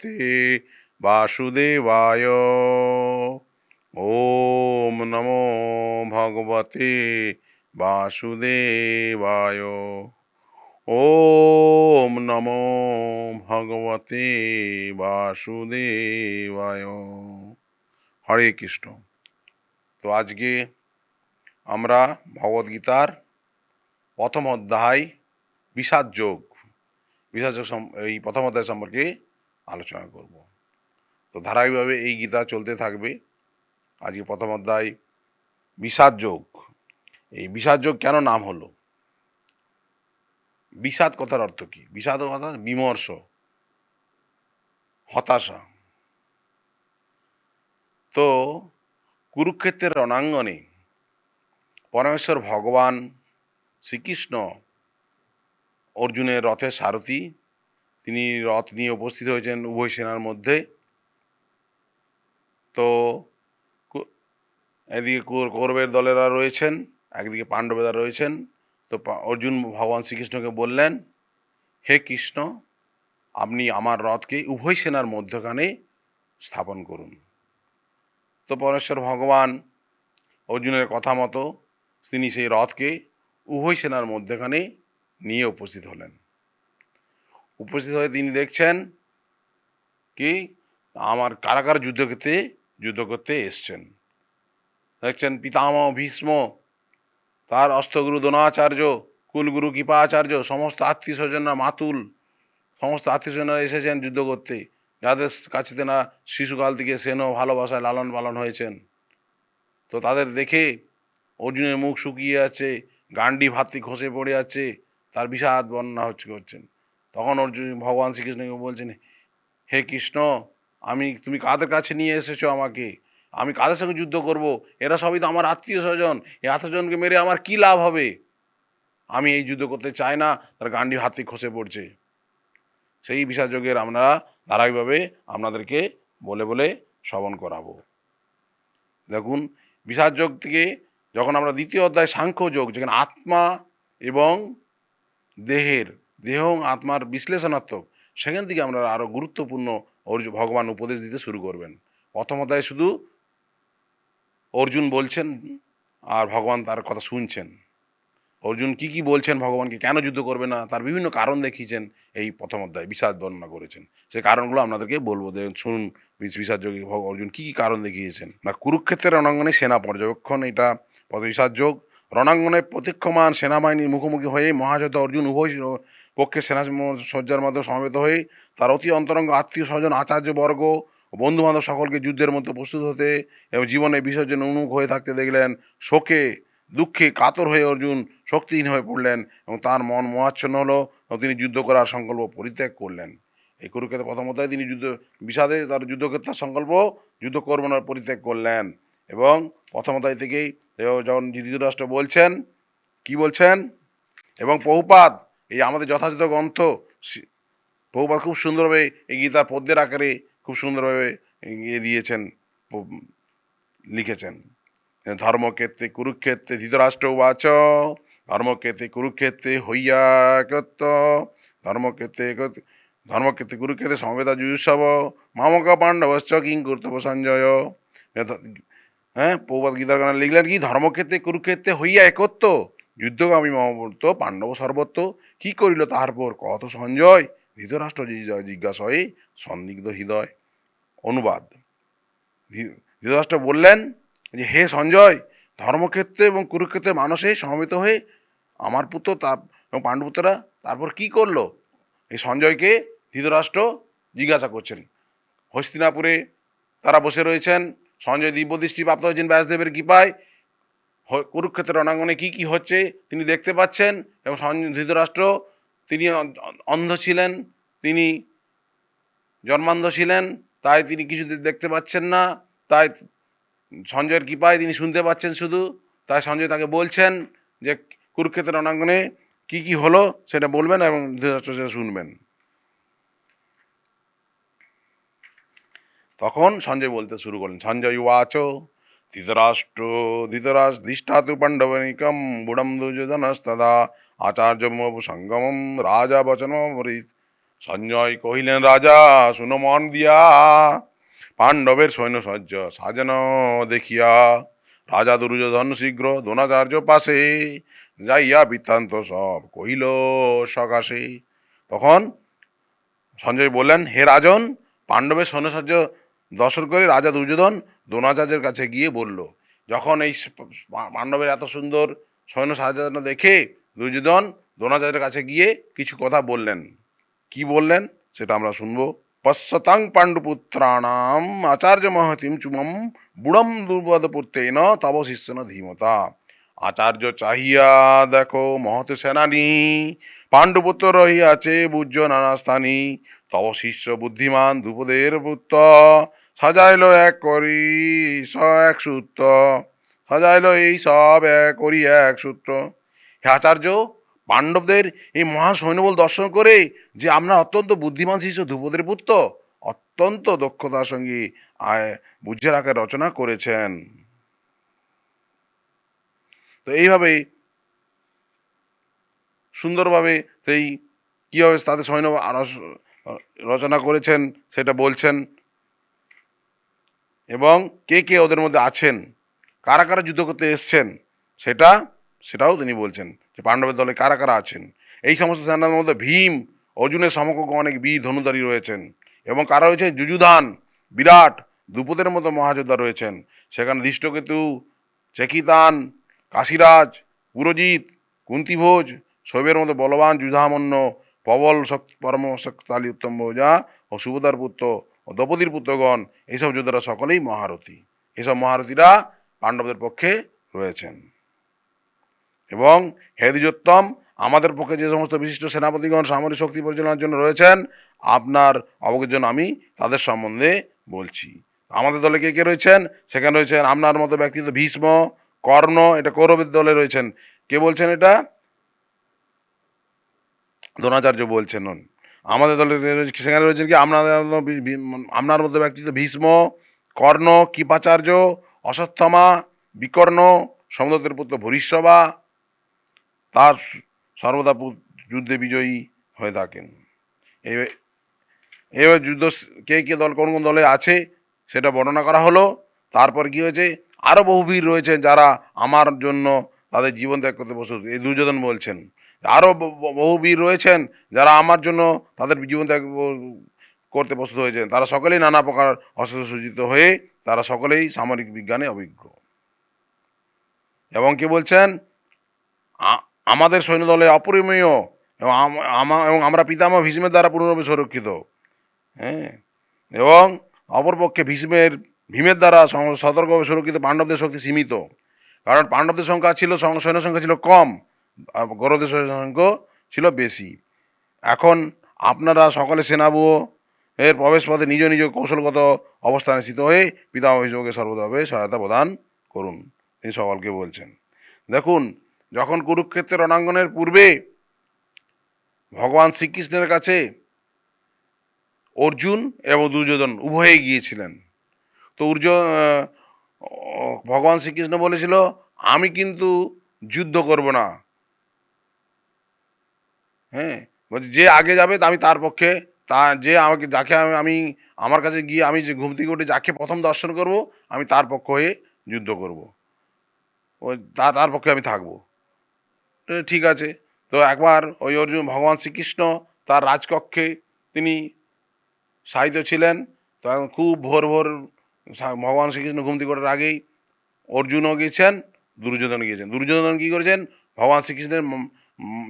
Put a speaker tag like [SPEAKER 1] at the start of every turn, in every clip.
[SPEAKER 1] ভগবতে বাসুদেবায় ওম নমো ভগবতে বাসুদেবায় ওম নমো ভগবতে বাসুদেবায় হরে কৃষ্ণ তো আজকে আমরা ভগবদ্গীতার প্রথম অধ্যায় বিষাদ যোগ। বিষাদ যোগ এই প্রথম অধ্যায় সম্পর্কে আলোচনা করব। তো ধারাবাহিকভাবে এই গীতা চলতে থাকবে। আজকে প্রথম অধ্যায়, বিষাদ যোগ। এই বিষাদ যোগ কেন নাম হলো? বিষাদ কথার অর্থ কি? বিষাদ কথা বিমর্ষ, হতাশা। তো কুরুক্ষেত্রের রণাঙ্গনে পরমেশ্বর ভগবান শ্রীকৃষ্ণ অর্জুনের রথের সারথি তিনি রথ নিয়ে উপস্থিত হয়েছেন উভয় সেনার মধ্যে। তো এদিকে কৌরবের দলেরা রয়েছেন, একদিকে পাণ্ডবেরা রয়েছেন। তো অর্জুন ভগবান শ্রীকৃষ্ণকে বললেন, হে কৃষ্ণ, আপনি আমার রথকে উভয় সেনার মধ্যখানে স্থাপন করুন। তো পরমেশ্বর ভগবান অর্জুনের কথা মতো তিনি সেই রথকে উভয় সেনার মধ্যখানে নিয়ে উপস্থিত হলেন। উপস্থিত হয়ে তিনি দেখছেন কি? আমার কারা কারা যুদ্ধ করতে যুদ্ধ করতে এসছেন। দেখছেন পিতামহ ভীষ্ম, তার অস্তগুরু দ্রোণাচার্য, কুলগুরু কৃপাচার্য, সমস্ত আত্মীয় স্বজনরা মাতুল, সমস্ত আত্মীয় স্বজনরা এসেছেন যুদ্ধ করতে। যাদের কাছে তেনা শিশুকাল থেকে সেনও ভালোবাসায় লালন পালন হয়েছেন। তো তাদের দেখে অর্জুনের মুখ শুকিয়ে আছে গান্ডি ভাতটি খসে পড়ে আছে তার বিষাদ বর্ণনা হচ্ছে করছেন। তখন অর্জুন, ভগবান শ্রীকৃষ্ণকে বলছেন, হে কৃষ্ণ, আমি, তুমি কাদের কাছে নিয়ে এসেছ আমাকে? আমি কাদের সঙ্গে যুদ্ধ করব? এরা সবই তো আমার আত্মীয় স্বজন। এই আত্মীয়জনকে মেরে আমার কি লাভ হবে? আমি এই যুদ্ধ করতে চাই না। তার গান্ডি হাতি খসে পড়ছে। সেই বিষাযোগের আমরা ধারাবাহিকভাবে আপনাদেরকে বলে বলে শ্রবণ করাবো। দেখুন বিষাদ যোগ থেকে যখন আমরা দ্বিতীয় অধ্যায় সাংখ্য যোগ, যেখানে আত্মা এবং দেহের দেহ, আত্মার বিশ্লেষণাত্মক, সেখান থেকে আমরা আরও গুরুত্বপূর্ণ ভগবান উপদেশ দিতে শুরু করবেন। প্রথম অধ্যায়ে শুধু অর্জুন বলছেন আর ভগবান তার কথা শুনছেন। অর্জুন কি কি বলছেন ভগবানকে, কেন যুদ্ধ করবে না, তার বিভিন্ন কারণ দেখিয়েছেন, এই প্রথম অধ্যায় বিষাদ বর্ণনা করেছেন। সেই কারণগুলো আপনাদেরকে বলব, যে শুনুন বিষ- বিষাদ যোগী, ভগ- অর্জুন কি কি কারণ দেখিয়েছেন। না, কুরুক্ষেত্রের রণাঙ্গনে সেনা পর্যবেক্ষণ, এটা পদ বিষাদ যোগ। রণাঙ্গনে প্রতীক্ষমান সেনাবাহিনীর মুখোমুখি হয়ে মহাযত অর্জুন উভয় স- পক্ষে সেনা সজ্জার মাধ্যমে সমবেত হয়ে তার অতি অন্তরঙ্গ আত্মীয় স্বজন, আচার্যবর্গ বন্ধু বান্ধব সকলকে যুদ্ধের মধ্যে প্রস্তুত হতে এবং জীবনে বিসর্জন উন্মুখ হয়ে থাকতে দেখলেন শোকে, দুঃখে কাতর হয়ে অর্জুন শক্তিহীন হয়ে পড়লেন এবং তার মন মোহাচ্ছন্ন হলো এবং তিনি যুদ্ধ করার সংকল্প পরিত্যাগ করলেন। এই কুরুক্ষেত্র প্রথম অধ্যায়ে তিনি যুদ্ধ বিষাদে তার যুদ্ধক্ষেত্রের সংকল্প যুদ্ধ করবেন আর পরিত্যাগ করলেন এবং প্রথম অধ্যায় থেকেই যখন ধৃতরাষ্ট্র বলছেন, কি বলছেন? এবং বহুপাত এই আমাদের যথাযথ গ্রন্থ বহুপাত খুব সুন্দরভাবে এই গীতার পদ্মের আকারে খুব সুন্দরভাবে ইয়ে দিয়েছেন লিখেছেন। ধর্মক্ষেত্রে কুরুক্ষেত্রে ধৃতরাষ্ট্র উবাচ, ধর্মক্ষেত্রে কুরুক্ষেত্রে হইয়া একত্র ধর্মক্ষেত্রে ধর্মক্ষেত্রে কুরুক্ষেত্রে সমবেতা যুযুৎসব মামকা পাণ্ডবশ্চ কিং কর্তব্য সঞ্জয়। হ্যাঁ পৌবাদ গীতার গান লিখলেন কি, ধর্মক্ষেত্রে কুরুক্ষেত্রে হইয়া একত্র যুদ্ধগামী মমবর্ত পাণ্ডব সর্বত্র কি করিল তাহার পর কত সঞ্জয়? ধৃতরাষ্ট্র জি- জিজ্ঞাসা হয়ে সন্দিগ্ধ হৃদয়। অনুবাদ। ধৃতরাষ্ট্র বললেন যে, হে সঞ্জয়, ধর্মক্ষেত্রে এবং কুরুক্ষেত্রে মানুষে সমবেত হয়ে আমার পুত্র, তার এবং পাণ্ডুপুত্ররা তারপর কি করল? এই সঞ্জয়কে ধৃতরাষ্ট্র জিজ্ঞাসা করছেন। হস্তিনাপুরে তারা বসে রয়েছেন। সঞ্জয় দিব্য দৃষ্টি প্রাপ্ত হয়েছেন ব্যাসদেবের কৃপায়। কুরুক্ষেত্রের রণাঙ্গনে কি কি হচ্ছে তিনি দেখতে পাচ্ছেন এবং ধৃতরাষ্ট্র, তিনি অন্ধ ছিলেন, তিনি জন্মান্ধ ছিলেন, তাই তিনি কিছু দেখতে পাচ্ছেন না, তাই সঞ্জয়ের কৃপায় তিনি শুনতে পাচ্ছেন শুধু, তাই সঞ্জয় তাকে বলছেন যে কুরুক্ষেত্রের রণাঙ্গনে কি কি হলো সেটা বলবেন এবং ধৃতরাষ্ট্র সেটা শুনবেন। তখন সঞ্জয় বলতে শুরু করলেন, সঞ্জয় উবাচ ধৃতরাষ্ট্র ধৃতরাজ ধিষ্ঠাতু পাণ্ডবনিকম বুড়ম দুর্যোধনস্তদা আচার্য সঙ্গমম রাজা বচনমৃত সঞ্জয় কহিলেন রাজা শুনো মন দিয়া পাণ্ডবের সৈন্য সাজানো দেখিয়া রাজা দুর্যোধন শীঘ্র দ্রোণাচার্য পাশে যাইয়া বৃত্তান্ত সব কহিল সকাশে তখন সঞ্জয় বললেন হে রাজন পাণ্ডবের সৈন্যসাহায্য দর্শন করে রাজা দুর্যোধন দ্রোণাচার্যের কাছে গিয়ে বলল, যখন এই পাণ্ডবের এত সুন্দর সৈন্য সাজানো দেখে দুর্যোধন দ্রোণাচার্যের কাছে গিয়ে কিছু কথা বললেন। কি বললেন? সেটা আমরা শুনব। পশ্যতাং পাণ্ডুপুত্রাণাম আচার্য মহতিম চুমম বুড়ম দুর্বদ পুত্রেন তব শিষ্যন ধীমতা। আচার্য চাহিয়া দেখো মহৎ সেনানি, পাণ্ডুপুত্র রহিয়াছে বুজ্জ নানা স্থানী তব শিষ্য বুদ্ধিমান ধ্রুপদের পুত্র। সাজাইল এক করি স এক সূত্র, সাজাইল এই সব এক করি এক সূত্র। হে আচার্য, পাণ্ডবদের এই মহা সৈন্যবল দর্শন করে যে আমরা অত্যন্ত বুদ্ধিমান শিশু ধ্রুপদের পুত্র, অত্যন্ত দক্ষতার সঙ্গে আয় বুঝে রাখার রচনা করেছেন। তো এইভাবে সুন্দরভাবে সেই কীভাবে তাদের সৈন্য রচনা করেছেন সেটা বলছেন। এবং কে কে ওদের মধ্যে আছেন, কারা কারা যুদ্ধ করতে এসছেন, সেটা, সেটাও তিনি বলছেন যে পাণ্ডবের দলে কারা কারা আছেন। এই সমস্ত সেনার মধ্যে ভীম, অর্জুনের সমকক্ষ অনেক বীর ধনুধারী রয়েছেন এবং কারা রয়েছে যুযুধান, বিরাট, দ্রুপদের মতো মহাযোদ্ধা রয়েছেন। সেখানে দৃষ্টকেতু চেকিতান, কাশিরাজ, পুরজিৎ, কুন্তিভোজ, শৈবের মতো বলবান যুধামন্য, প্রবল শক্তি পরম শক্তিশালী উত্তম ভোজা ও সুভদার পুত্র দ্রৌপদীর পুত্রগণ, এইসব যোদ্ধারা সকলেই মহারথী। এসব মহারথীরা পাণ্ডবদের পক্ষে রয়েছেন। এবং হেদিজোত্তম আমাদের পক্ষে যে সমস্ত বিশিষ্ট সেনাপতিগণ সামরিক শক্তি পরিচালনার জন্য রয়েছেন, আপনার অবগতির জন্য আমি তাদের সম্বন্ধে বলছি। আমাদের দলে কে কে রয়েছেন? সেখানে রয়েছেন আপনার মতো ব্যক্তিত্ব ভীষ্ম, কর্ণ, এটা কৌরবের দলে রয়েছেন। কে বলছেন এটা? দ্রোণাচার্য বলছেন। আমাদের দলে সেখানে রয়েছেন কি? আপনাদের আপনার মধ্যে ব্যক্তিত্ব ভীষ্ম, কর্ণ, কৃপাচার্য, অশ্বত্থমা, বিকর্ণ সমুদ্রের পুত্র ভরিষ্যবা। তার সর্বদা যুদ্ধে বিজয়ী হয়ে থাকেন। এবার যুদ্ধ কে কে দল, কোন কোন দলে আছে সেটা বর্ণনা করা হলো। তারপর কি হয়েছে? আরও বহু বীর রয়েছে যারা আমার জন্য তাদের জীবন ত্যাগ করতে প্রস্তুত। এই দুর্যোধন বলছেন আরও বহু বীর রয়েছেন যারা আমার জন্য তাদের জীবন ত্যাগ করতে প্রস্তুত হয়েছেন। তারা সকলেই নানা প্রকার অস্ত্র সজ্জিত হয়ে তারা সকলেই সামরিক বিজ্ঞানে অভিজ্ঞ। এবং কি বলছেন? আমাদের সৈন্যদলে অপরিমীয় এবং এবং আমরা পিতামহ ভীষ্মের দ্বারা পূর্ণরূপে সুরক্ষিত। হ্যাঁ? এবং অপরপক্ষে ভীষ্মের, ভীমের দ্বারা সতর্কভাবে সুরক্ষিত পাণ্ডবদের শক্তি সীমিত। কারণ পাণ্ডবদের সংখ্যা ছিল সৈন্য সংখ্যা ছিল কম। গৌরবদের সৈন্য ছিল বেশি। এখন আপনারা সকলে সেনাবুয় এর প্রবেশ পথে নিজ নিজ কৌশলগত অবস্থানে স্থিত হয়ে পিতামহ ভীষ্মকে সর্বদাভাবে সহায়তা প্রদান করুন তিনি সকলকে বলছেন। দেখুন যখন কুরুক্ষেত্রের রণাঙ্গনের পূর্বে ভগবান শ্রীকৃষ্ণের কাছে অর্জুন এবং দুর্যোধন উভয়েই গিয়েছিলেন তো আহ, ভগবান শ্রীকৃষ্ণ বলেছিল আমি কিন্তু যুদ্ধ করব না হ্যাঁ বলছি যে আগে যাবে আমি তার পক্ষে, তা যে আমাকে, যাকে আমি আমি, আমার কাছে গিয়ে আমি যে ঘুম থেকে উঠে যাকে প্রথম দর্শন করব, আমি তার পক্ষ হয়ে যুদ্ধ করব। ওই তা, তার পক্ষে আমি থাকব। ঠিক আছে। তো একবার ওই অর্জুন, ভগবান শ্রীকৃষ্ণ তার রাজকক্ষে তিনি সাহিত্য ছিলেন তখন খুব ভোর ভোর ভগবান শ্রীকৃষ্ণ ঘুমতি ওঠার আগেই অর্জুনও গিয়েছেন দুর্যোধন গিয়েছেন। দুর্যোধন কী করেছেন? ভগবান শ্রীকৃষ্ণের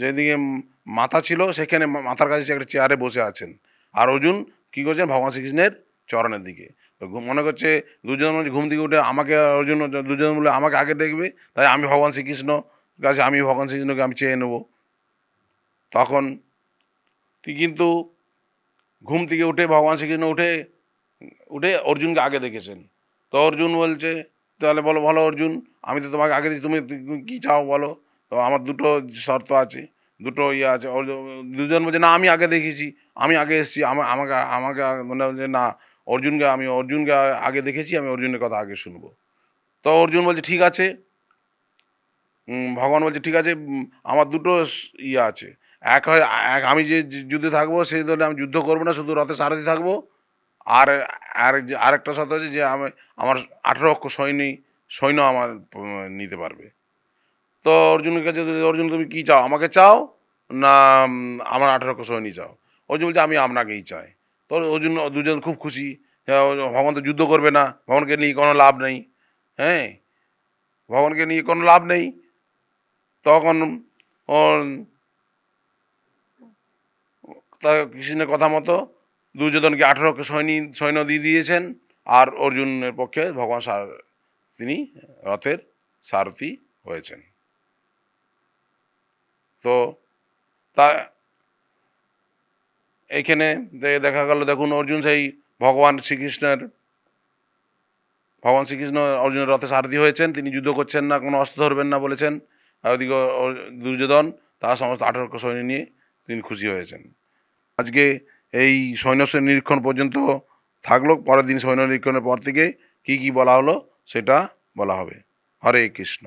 [SPEAKER 1] যেদিকে মাথা ছিল সেখানে মাথার কাছে একটা চেয়ারে বসে আছেন। আর অর্জুন কী করছেন? ভগবান শ্রীকৃষ্ণের চরণের দিকে। মনে করছে বলছে, ঘুম থেকে উঠে আমাকে অর্জুন দুজন বলে আমাকে আগে দেখবে তাই আমি ভগবান শ্রীকৃষ্ণ কাছে আমি ভগবান শ্রীকৃষ্ণকে আমি চেয়ে নেব। তখন কিন্তু ঘুম থেকে উঠে ভগবান শ্রীকৃষ্ণ উঠে উঠে অর্জুনকে আগে দেখেছেন। তো অর্জুন বলছে তাহলে বলো ভালো অর্জুন আমি তো তোমাকে আগে দিচ্ছি তুমি কী চাও বলো? তো আমার দুটো শর্ত আছে, দুটো ইয়ে আছে। দুজন বলছে, না, আমি আগে দেখেছি, আমি আগে এসেছি, আমা- আমাকে আমাকে মনে হচ্ছে না, অর্জুনকে আমি, অর্জুনকে আগে দেখেছি, আমি অর্জুনের কথা আগে শুনব। তো অর্জুন বলছে, ঠিক আছে। ভগবান বলছে, ঠিক আছে। আমার দুটো ইয়ে আছে। এক হয়, এক আমি যে যুদ্ধে থাকব, সেই দলে আমি যুদ্ধ করব না, শুধু রথে সারথি থাকব। আর আর আরেকটা শর্ত আছে যে, আমি, আমার আঠেরো অক্ষ সৈন্য সৈন্য আমার নিতে পারবে। তো অর্জুনের কাছে অর্জুন তুমি কি চাও আমাকে চাও না আমার আঠেরো সৈন্য চাও? অর্জুন বলছে আমি আপনাকেই চাই। তো অর্জুন দুজন খুব খুশি। হ্যাঁ, ভগবান তো যুদ্ধ করবে না ভগবানকে নিয়ে কোনো লাভ নেই। হ্যাঁ ভগবানকে নিয়ে কোনো লাভ নেই। তখন কৃষ্ণের কথা মতো দুর্যোধনকে আঠেরো সৈন্য সৈন্য দিয়ে দিয়েছেন আর অর্জুনের পক্ষে ভগবান সার- তিনি রথের সারথি হয়েছেন। তো তা এইখানে দেখা গেল, দেখুন অর্জুন সেই ভগবান শ্রীকৃষ্ণের, ভগবান শ্রীকৃষ্ণ অর্জুনের রথে সারথি হয়েছেন, তিনি যুদ্ধ করছেন না, কোনো অস্ত্র ধরবেন না বলেছেন। ওদিকে দুর্যোধন, তার সমস্ত আঠেরো সৈন্য নিয়ে তিনি খুশি হয়েছেন। আজকে এই সৈন্য নিরীক্ষণ পর্যন্ত থাকল, পরের দিন সৈন্য নিরীক্ষণের পর থেকে কী কী বলা হলো সেটা বলা হবে। হরে কৃষ্ণ।